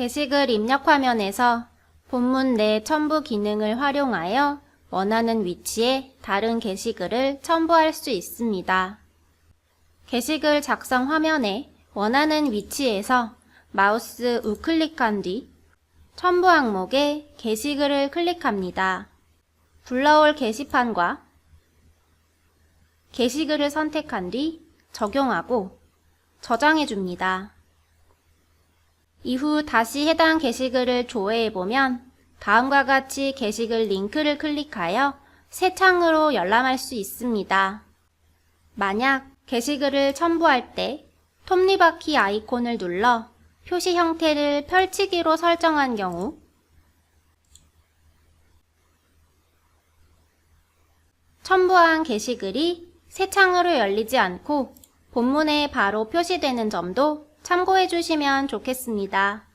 게시글 입력 화면에서 본문 내 첨부 기능을 활용하여 원하는 위치에 다른 게시글을 첨부할 수 있습니다. 게시글 작성 화면에 원하는 위치에서 마우스 우클릭한 뒤 첨부 항목에 게시글을 클릭합니다. 불러올 게시판과 게시글을 선택한 뒤 적용하고 저장해 줍니다. 이후 다시 해당 게시글을 조회해 보면 다음과 같이 게시글 링크를 클릭하여 새 창으로 열람할 수 있습니다. 만약 게시글을 첨부할 때 톱니바퀴 아이콘을 눌러 표시 형태를 펼치기로 설정한 경우 첨부한 게시글이 새 창으로 열리지 않고 본문에 바로 표시되는 점도 참고해 주시면 좋겠습니다.